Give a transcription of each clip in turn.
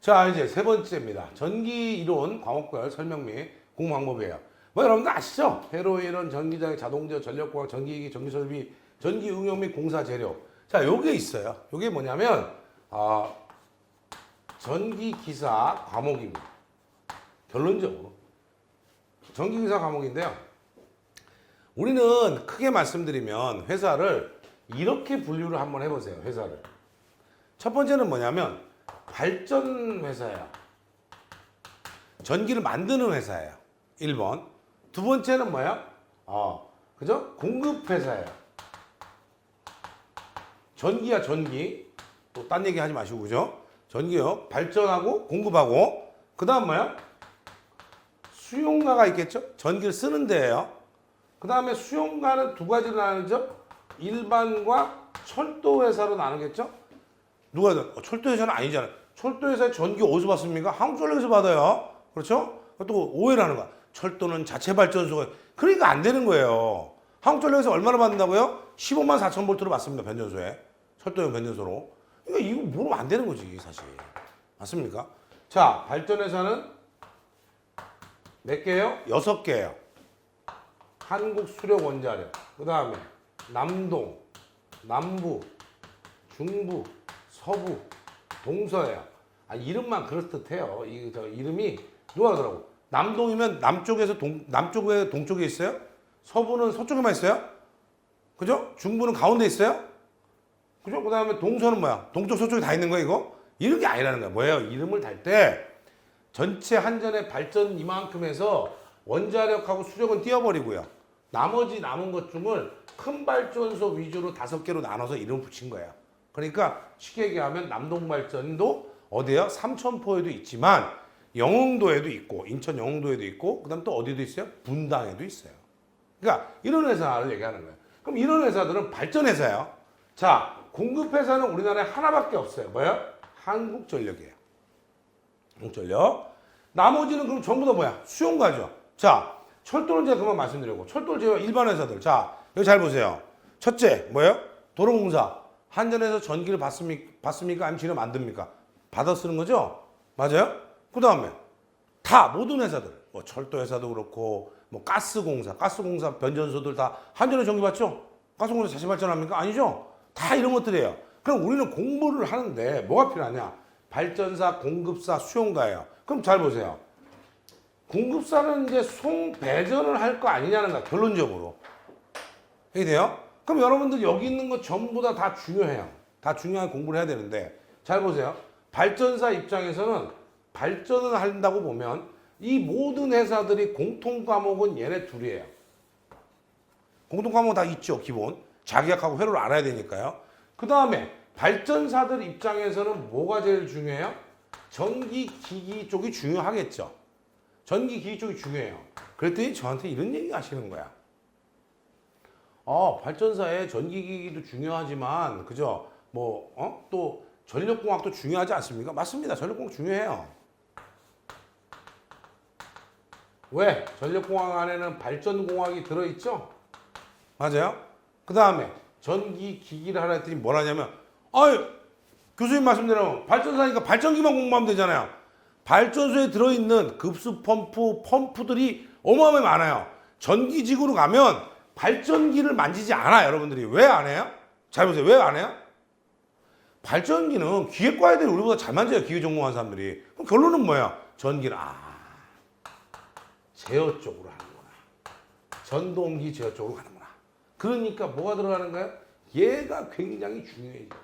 자, 이제 세 번째입니다. 전기 이론 과목별 설명 및 공부 방법이에요. 뭐 여러분들 아시죠? 회로 이론, 전기장, 자동제, 전력공학, 전기기기, 전기설비, 전기 응용 및 공사 재료. 자, 요게 있어요. 요게 뭐냐면 아, 전기기사 과목입니다. 결론적으로 전기기사 과목인데요. 우리는 크게 말씀드리면 회사를 이렇게 분류를 한번 해보세요. 회사를. 첫 번째는 뭐냐면 발전 회사예요. 전기를 만드는 회사예요. 1번. 두 번째는 뭐야? 어, 그죠? 공급 회사예요. 전기야, 전기. 또 딴 얘기 하지 마시고, 그죠? 전기요. 발전하고 공급하고. 그 다음 뭐야? 수용가가 있겠죠? 전기를 쓰는 데예요. 그 다음에 수용가는 두 가지로 나누죠? 일반과 철도 회사로 나누겠죠? 누가 어, 철도 회사는 아니잖아요. 철도 회사 전기 어디서 받습니까? 한국전력에서 받아요. 그렇죠? 또 오해를 하는 거야. 철도는 자체 발전소가 그러니까 안 되는 거예요. 한국전력에서 얼마나 받는다고요? 15만 4천 볼트로 받습니다. 변전소에. 철도용 변전소로. 그러니까 이거 모르면 안 되는 거지, 사실. 맞습니까? 자, 발전회사는 몇 개예요? 여섯 개예요. 한국수력원자력, 그 다음에 남동, 남부, 중부, 서부, 동서야. 아, 이름만 그렇듯해요. 이 저 이름이 누가 하더라고. 남동이면 남쪽에서 동 남쪽에 동쪽에 있어요. 서부는 서쪽에만 있어요. 그죠? 중부는 가운데 있어요. 그죠? 그 다음에 동서는 뭐야? 동쪽 서쪽에 다 있는 거야 이거? 이런 게 아니라는 거야. 뭐예요? 이름을 달 때 전체 한전의 발전 이만큼 해서 원자력하고 수력은 띄워버리고요. 나머지 남은 것 중을 큰 발전소 위주로 다섯 개로 나눠서 이름을 붙인 거예요. 그러니까 쉽게 얘기하면 남동발전도 어디요? 삼천포에도 있지만 영흥도에도 있고 인천 영흥도에도 있고 그다음 또 어디도 있어요? 분당에도 있어요. 그러니까 이런 회사를 얘기하는 거예요. 그럼 이런 회사들은 발전 회사예요. 자, 공급 회사는 우리나라에 하나밖에 없어요. 뭐예요? 한국전력이에요. 한국전력. 나머지는 그럼 전부 다 뭐야? 수용가죠. 자, 철도는 제가 그만 말씀드렸고 철도를 제가 일반 회사들. 자, 여기 잘 보세요. 첫째, 뭐예요? 도로공사. 한전에서 전기를 받습니까? 받습니까? 아니면 지금 만듭니까? 받아 쓰는 거죠? 맞아요? 그 다음에 다 모든 회사들, 뭐 철도 회사도 그렇고, 뭐 가스공사, 가스공사 변전소들 다 한전에 전기 받죠? 가스공사 자체 발전합니까? 아니죠? 다 이런 것들이에요. 그럼 우리는 공부를 하는데 뭐가 필요하냐? 발전사, 공급사, 수용가예요. 그럼 잘 보세요. 공급사는 이제 송 배전을 할 거 아니냐는 거야 결론적으로 이해돼요? 그럼 여러분들 여기 있는 거 전부 다 다 중요해요. 다 중요한 공부를 해야 되는데. 잘 보세요. 발전사 입장에서는 발전을 한다고 보면 이 모든 회사들이 공통 과목은 얘네 둘이에요. 공통 과목 다 있죠 기본. 자기약하고 회로를 알아야 되니까요. 그 다음에 발전사들 입장에서는 뭐가 제일 중요해요? 전기 기기 쪽이 중요하겠죠. 전기 기기 쪽이 중요해요. 그랬더니 저한테 이런 얘기 하시는 거야. 어, 발전사에 전기 기기도 중요하지만, 그죠? 뭐, 어? 또 전력공학도 중요하지 않습니까? 맞습니다. 전력공학 중요해요. 왜? 전력공학 안에는 발전공학이 들어있죠? 맞아요? 그 다음에 전기 기기를 하라 했더니 뭘 하냐면, 아유, 교수님 말씀대로 발전사니까 발전기만 공부하면 되잖아요. 발전소에 들어있는 급수 펌프, 펌프들이 어마어마하게 많아요. 전기지구로 가면 발전기를 만지지 않아, 여러분들이. 왜 안 해요? 잘 보세요. 왜 안 해요? 발전기는 기계과 애들이 우리보다 잘 만져요. 기계 전공한 사람들이. 그럼 결론은 뭐야? 전기는, 아, 제어 쪽으로 하는구나. 전동기 제어 쪽으로 가는구나. 그러니까 뭐가 들어가는 거예요? 얘가 굉장히 중요해진다.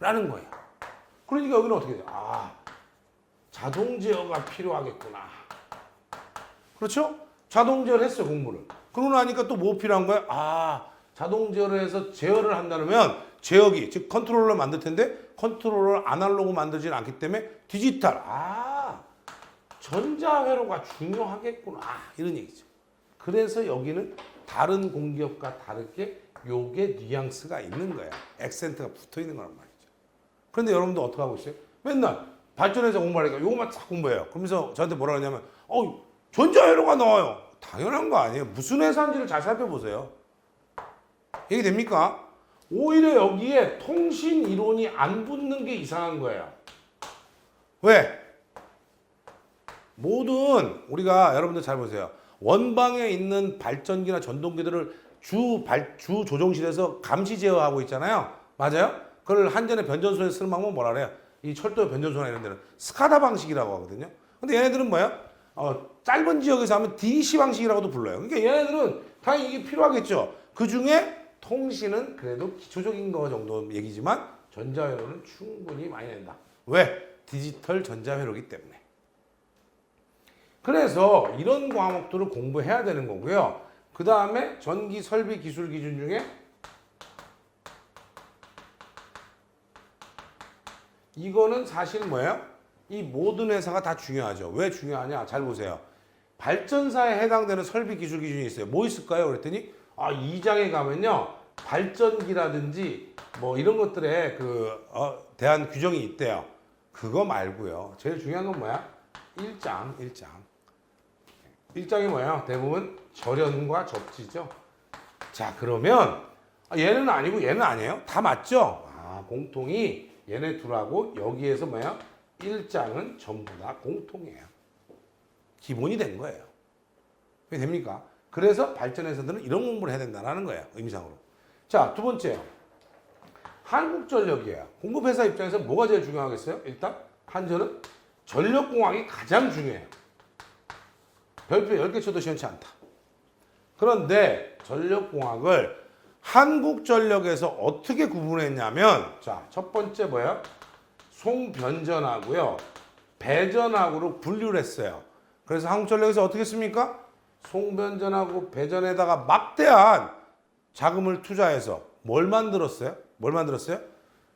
라는 거예요. 그러니까 여기는 어떻게 돼요? 아, 자동 제어가 필요하겠구나. 그렇죠? 자동 제어를 했어요, 공부를. 그러고 나니까 또 뭐 필요한 거야? 아, 자동 제어를 해서 제어를 한다면 제어기, 즉 컨트롤러 만들 텐데 컨트롤러 아날로그 만들지는 않기 때문에 디지털. 아, 전자회로가 중요하겠구나. 아, 이런 얘기죠. 그래서 여기는 다른 공기업과 다르게 요게 뉘앙스가 있는 거야. 액센트가 붙어 있는 거란 말이야. 그런데 여러분들 어떻게 하고 있어요? 맨날 발전해서 공부하니까 요것만 딱 공부해요. 그러면서 저한테 뭐라 하냐면, 어, 전자회로가 나와요. 당연한 거 아니에요. 무슨 회사인지를 잘 살펴보세요. 이게 됩니까? 오히려 여기에 통신 이론이 안 붙는 게 이상한 거예요. 왜? 모든 우리가 여러분들 잘 보세요. 원방에 있는 발전기나 전동기들을 주, 발, 주 조종실에서 감시 제어하고 있잖아요. 맞아요? 그걸 한전의 변전소에 쓰는 방법은 뭐라 그래요? 이 철도 변전소나 이런 데는 스카다 방식이라고 하거든요. 근데 얘네들은 뭐야? 어, 짧은 지역에서 하면 DC 방식이라고도 불러요. 그러니까 얘네들은 당연히 이게 필요하겠죠. 그 중에 통신은 그래도 기초적인 거 정도 얘기지만 전자회로는 충분히 많이 낸다. 왜? 디지털 전자회로기 때문에. 그래서 이런 과목들을 공부해야 되는 거고요. 그 다음에 전기 설비 기술 기준 중에 이거는 사실 뭐예요? 이 모든 회사가 다 중요하죠. 왜 중요하냐? 잘 보세요. 발전사에 해당되는 설비 기술 기준이 있어요. 뭐 있을까요? 그랬더니 아, 2장에 가면요. 발전기라든지 뭐 이런 것들에 그 어, 대한 규정이 있대요. 그거 말고요. 제일 중요한 건 뭐야? 1장, 1장. 1장이 뭐야? 대부분 절연과 접지죠. 자, 그러면 아, 얘는 아니고 얘는 아니에요? 다 맞죠? 아, 공통이 얘네 둘하고 여기에서 뭐야? 1장은 전부 다 공통이에요. 기본이 된 거예요. 왜 됩니까? 그래서 발전회사들은 이런 공부를 해야 된다는 거예요. 의미상으로. 자, 두 번째. 한국전력이에요. 공급회사 입장에서 뭐가 제일 중요하겠어요? 일단 한전은 전력공학이 가장 중요해요. 별표 10개 쳐도 시원치 않다. 그런데 전력공학을 한국전력에서 어떻게 구분했냐면 자, 첫 번째 뭐예요? 송변전하고요. 배전하고로 분류를 했어요. 그래서 한국전력에서 어떻게 했습니까? 송변전하고 배전에다가 막대한 자금을 투자해서 뭘 만들었어요? 뭘 만들었어요?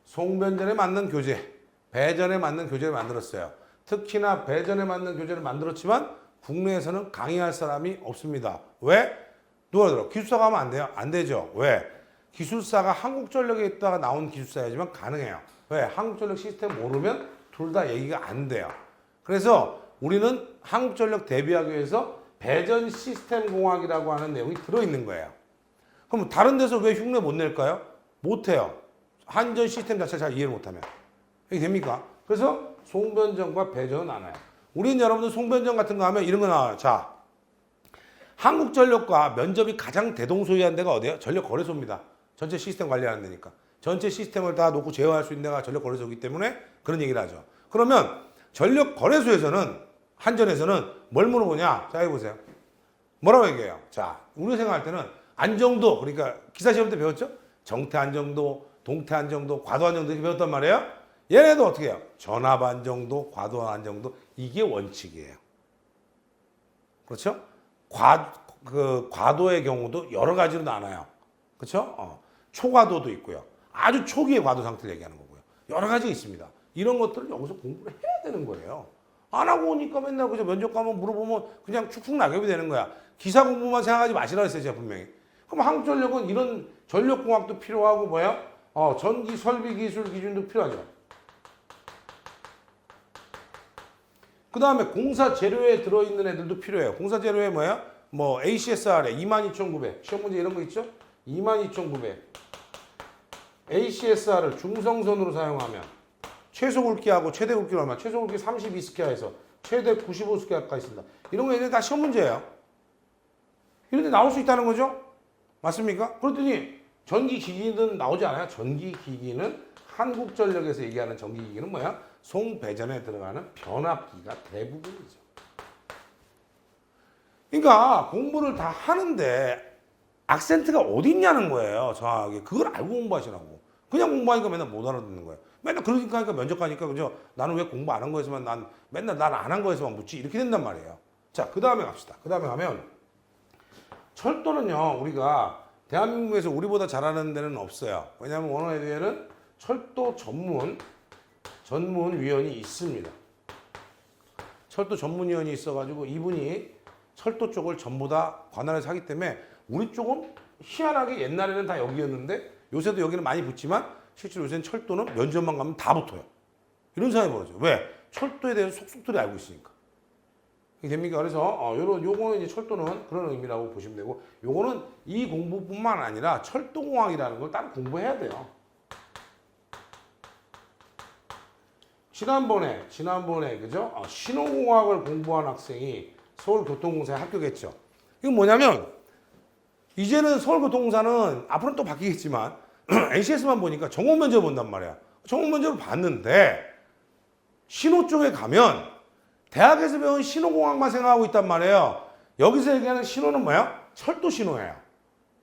송변전에 맞는 교재, 배전에 맞는 교재를 만들었어요. 특히나 배전에 맞는 교재를 만들었지만 국내에서는 강의할 사람이 없습니다. 왜? 누가 들어? 기술사가 하면 안 돼요? 안 되죠. 왜? 기술사가 한국전력에 있다가 나온 기술사야지만 가능해요. 왜? 한국전력 시스템 모르면 둘 다 얘기가 안 돼요. 그래서 우리는 한국전력 대비하기 위해서 배전 시스템 공학이라고 하는 내용이 들어있는 거예요. 그럼 다른 데서 왜 흉내 못 낼까요? 못 해요. 한전 시스템 자체를 잘 이해를 못하면. 이게 됩니까? 그래서 송변전과 배전은 나눠요. 우리는 여러분들 송변전 같은 거 하면 이런 거 나와요. 자, 한국전력과 면접이 가장 대동소이한 데가 어디예요? 전력거래소입니다. 전체 시스템 관리하는 데니까. 전체 시스템을 다 놓고 제어할 수 있는 데가 전력 거래소이기 때문에 그런 얘기를 하죠. 그러면 전력 거래소에서는 한전에서는 뭘 물어보냐? 자, 해보세요. 뭐라고 얘기해요? 자, 우리가 생각할 때는 안정도, 그러니까 기사 시험 때 배웠죠? 정태 안정도, 동태 안정도, 과도 안정도 이렇게 배웠단 말이에요? 얘네도 어떻게 해요? 전압 안정도, 과도 안정도, 이게 원칙이에요. 그렇죠? 과, 그, 과도의 경우도 여러 가지로 나눠요. 그렇죠? 어, 초과도도 있고요. 아주 초기의 과도 상태를 얘기하는 거고요. 여러 가지가 있습니다. 이런 것들을 여기서 공부를 해야 되는 거예요. 안 하고 오니까 맨날 그저 면접 가면 물어보면 그냥 축축 낙엽이 되는 거야. 기사 공부만 생각하지 마시라 했어요, 제가 분명히. 그럼 한국전력은 이런 전력공학도 필요하고 뭐야? 어, 전기 설비 기술 기준도 필요하죠. 그 다음에 공사 재료에 들어있는 애들도 필요해요. 공사 재료에 뭐야? 뭐 ACSR에 22,900 시험 문제 이런 거 있죠? 22,900 ACSR을 중성선으로 사용하면 최소 굵기하고 최대 굵기로 하면 최소 굵기 32스퀘어에서 최대 95스퀘어까지 있습니다. 이런 거 얘네 다 시험 문제예요. 이런데 나올 수 있다는 거죠? 맞습니까? 그랬더니 전기 기기는 나오지 않아요. 전기 기기는 한국전력에서 얘기하는 전기 기기는 뭐야? 송배전에 들어가는 변압기가 대부분이죠. 그러니까 공부를 다 하는데 악센트가 어디 있냐는 거예요. 정확하게. 그걸 알고 공부하시라고. 그냥 공부하니까 맨날 못 알아듣는 거예요. 맨날 그러니까 하니까 면접 가니까 그죠? 나는 왜 공부 안 한 거에서만 난 맨날 난 안 한 거에서만 묻지 이렇게 된단 말이에요. 자, 그 다음에 갑시다. 그 다음에 가면 철도는요 우리가 대한민국에서 우리보다 잘하는 데는 없어요. 왜냐하면 원어에듀에는 철도 전문 전문위원이 있습니다. 철도 전문위원이 있어가지고 이분이 철도 쪽을 전부 다 관할해서 하기 때문에 우리 쪽은 희한하게 옛날에는 다 여기였는데 요새도 여기는 많이 붙지만 실제로 요새는 철도는 면접만 가면 다 붙어요. 이런 상황이 벌어져요. 왜? 철도에 대해서 속속들이 알고 있으니까. 됩니까? 그래서 어, 요런 요거는 이제 철도는 그런 의미라고 보시면 되고 요거는 이 공부뿐만 아니라 철도공학이라는 걸 따로 공부해야 돼요. 지난번에 지난번에 그죠? 어, 신호공학을 공부한 학생이 서울교통공사에 합격했죠. 이건 뭐냐면 이제는 서울교통공사는 앞으로는 또 바뀌겠지만 NCS만 보니까 전공 면접 본단 말이야. 전공 면접을 봤는데 신호 쪽에 가면 대학에서 배운 신호공학만 생각하고 있단 말이에요. 여기서 얘기하는 신호는 뭐야? 철도 신호예요.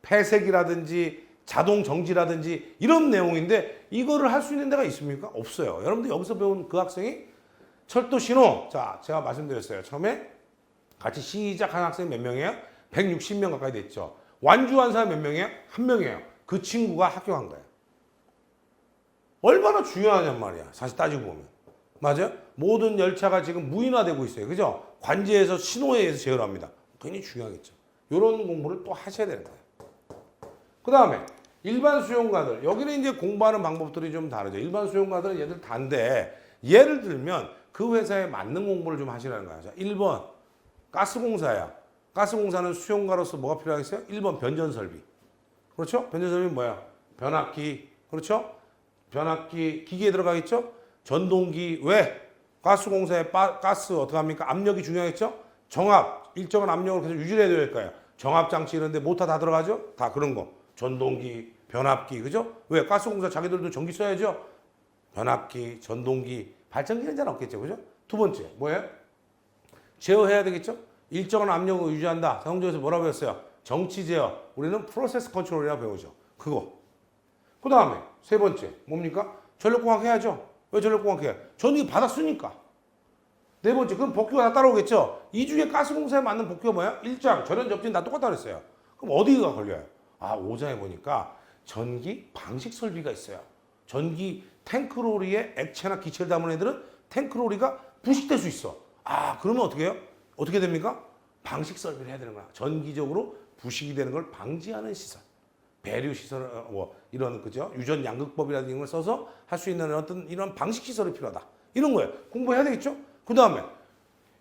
폐색이라든지 자동 정지라든지 이런 내용인데 이거를 할 수 있는 데가 있습니까? 없어요. 여러분들 여기서 배운 그 학생이 철도 신호. 자, 제가 말씀드렸어요. 처음에 같이 시작한 학생 몇 명이에요? 160명 가까이 됐죠. 완주한 사람 몇 명이에요? 한 명이에요. 그 친구가 합격한 거예요. 얼마나 중요하냔 말이야. 사실 따지고 보면. 맞아요? 모든 열차가 지금 무인화되고 있어요. 그죠? 관제에서 신호에 의해서 제어합니다. 굉장히 중요하겠죠. 이런 공부를 또 하셔야 되는 거예요. 그 다음에 일반 수용가들. 여기는 이제 공부하는 방법들이 좀 다르죠. 일반 수용가들은 얘들 단데 예를 들면 그 회사에 맞는 공부를 좀 하시라는 거예요. 자, 1번 가스공사야. 가스공사는 수용가로서 뭐가 필요하겠어요? 1번 변전설비. 그렇죠? 변전설비 뭐야? 변압기. 그렇죠? 변압기 기기에 들어가겠죠? 전동기 왜? 가스공사에 빠- 가스 어떻게 합니까? 압력이 중요하겠죠? 정압 일정한 압력을 계속 유지해야 될 거예요. 정압 장치 이런데 모터 다 들어가죠? 다 그런 거. 전동기, 변압기 그죠? 왜? 가스공사 자기들도 전기 써야죠? 변압기, 전동기, 발전기는 잘 없겠죠, 그죠? 두 번째 뭐예요? 제어해야 되겠죠? 일정한 압력을 유지한다. 성조에서 뭐라고 배웠어요? 정치 제어. 우리는 프로세스 컨트롤이라고 배우죠. 그거. 그 다음에 세 번째 뭡니까? 전력공학 해야죠. 왜 전력공학 해야? 전기 받았으니까. 네 번째 그럼 복귀가 다 따라오겠죠. 이 중에 가스공사에 맞는 복귀가 뭐야? 일장 전원 접진 다 똑같다 그랬어요. 그럼 어디가 걸려요? 아 오장에 보니까 전기 방식 설비가 있어요. 전기 탱크로리에 액체나 기체를 담은 애들은 탱크로리가 부식될 수 있어. 아 그러면 어떻게 해요? 어떻게 됩니까? 방식 설비를 해야 되는 거야. 전기적으로 부식이 되는 걸 방지하는 시설. 배류 시설, 어, 뭐 이런 그죠 유전 양극법이라는 걸 써서 할 수 있는 어떤 이런 방식 시설이 필요하다. 이런 거예요. 공부해야 되겠죠. 그 다음에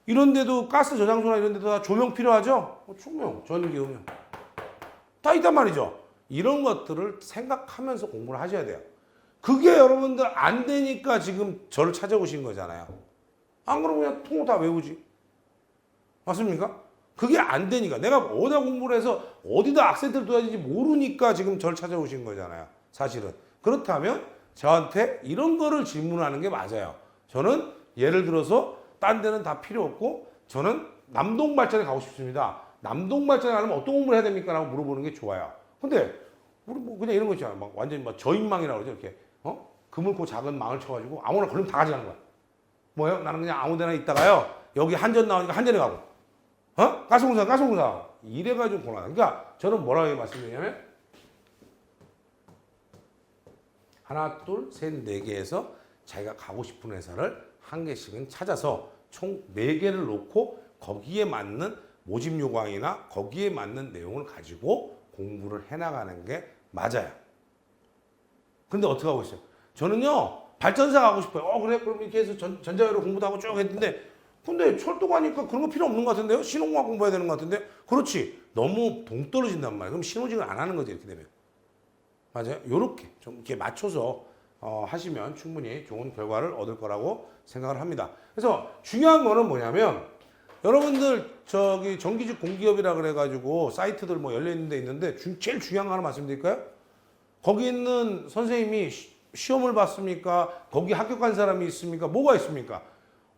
이런데도 가스 저장소나 이런데도 다 조명 필요하죠. 어, 조명, 전기, 음영 다 있단 말이죠. 이런 것들을 생각하면서 공부를 하셔야 돼요. 그게 여러분들 안 되니까 지금 저를 찾아오신 거잖아요. 안 그러면 그냥 통으로 다 외우지. 맞습니까? 그게 안 되니까 내가 어디다 공부를 해서 어디다 악센트를 둬야 되는지 모르니까 지금 저를 찾아오신 거잖아요. 사실은. 그렇다면 저한테 이런 거를 질문하는 게 맞아요. 저는 예를 들어서 딴 데는 다 필요 없고 저는 남동 발전에 가고 싶습니다. 남동 발전에 가려면 어떤 공부를 해야 됩니까? 라고 물어보는 게 좋아요. 근데 우리 뭐 그냥 이런 거 있잖아. 막 완전히 막 저인망이라고 그러죠. 이렇게. 어? 그물고 작은 망을 쳐가지고 아무나 걸리면 다 가져가는 거야. 뭐예요? 나는 그냥 아무 데나 있다가요. 여기 한전 나오니까 한전에 가고. 어? 가스공사, 가스공사. 이래가지고 곤란하 그러니까 저는 뭐라고 말씀드리냐면 하나, 둘, 셋, 네 개에서 자기가 가고 싶은 회사를 한 개씩은 찾아서 총 네 개를 놓고 거기에 맞는 모집 요강이나 거기에 맞는 내용을 가지고 공부를 해나가는 게 맞아요. 근데 어떻게 하고 있어요? 저는요 발전사 가고 싶어요. 어 그래 그럼 이렇게 해서 전, 전자회로 공부도 하고 쭉 했는데 근데 철도 가니까 그런 거 필요 없는 것 같은데요? 신호공학 공부해야 되는 것 같은데 그렇지 너무 동떨어진단 말이에요. 그럼 신호직을 안 하는 거지 이렇게 되면 맞아요. 요렇게 좀 이렇게 맞춰서 어, 하시면 충분히 좋은 결과를 얻을 거라고 생각을 합니다. 그래서 중요한 거는 뭐냐면 여러분들 저기 정기직 공기업이라 그래가지고 사이트들 뭐 열려 있는 데 있는데 중- 제일 중요한 거 하나 말씀드릴까요? 거기 있는 선생님이 시- 시험을 봤습니까? 거기 합격한 사람이 있습니까? 뭐가 있습니까?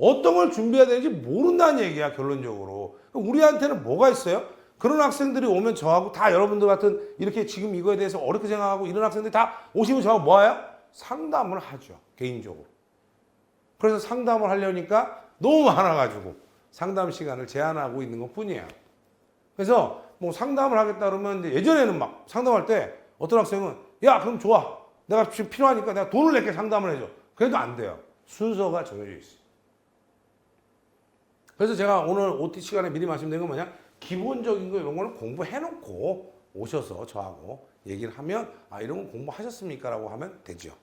어떤 걸 준비해야 되는지 모른다는 얘기야 결론적으로. 우리한테는 뭐가 있어요? 그런 학생들이 오면 저하고 다 여러분들 같은 이렇게 지금 이거에 대해서 어렵게 생각하고 이런 학생들이 다 오시면 저하고 뭐 해요? 상담을 하죠 개인적으로. 그래서 상담을 하려니까 너무 많아가지고 상담 시간을 제한하고 있는 것 뿐이에요. 그래서 뭐 상담을 하겠다 그러면 예전에는 막 상담할 때 어떤 학생은 야 그럼 좋아 내가 지금 필요하니까 내가 돈을 낼게 상담을 해줘 그래도 안 돼요 순서가 정해져 있어요 그래서 제가 오늘 OT 시간에 미리 말씀드린 건 뭐냐 기본적인 거 이런 거는 공부해놓고 오셔서 저하고 얘기를 하면 아 이런 건 공부하셨습니까 라고 하면 되죠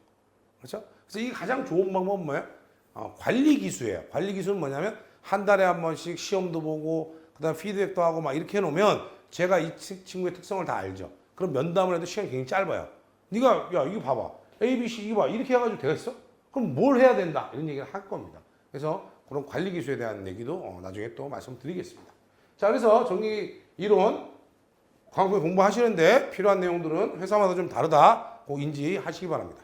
그렇죠 그래서 이게 가장 좋은 방법은 뭐예요 어, 관리 기수예요 관리 기수는 뭐냐면 한 달에 한 번씩 시험도 보고 그다음 피드백도 하고 막 이렇게 해놓으면 제가 이 치- 친구의 특성을 다 알죠. 그럼 면담을 해도 시간이 굉장히 짧아요. 네가 야 이거 봐봐. A, B, C 이거 봐 이렇게 해가지고 되겠어? 그럼 뭘 해야 된다 이런 얘기를 할 겁니다. 그래서 그런 관리 기술에 대한 얘기도 어, 나중에 또 말씀드리겠습니다. 자 그래서 전기 이론 광고에 공부하시는데 필요한 내용들은 회사마다 좀 다르다 꼭 인지하시기 바랍니다.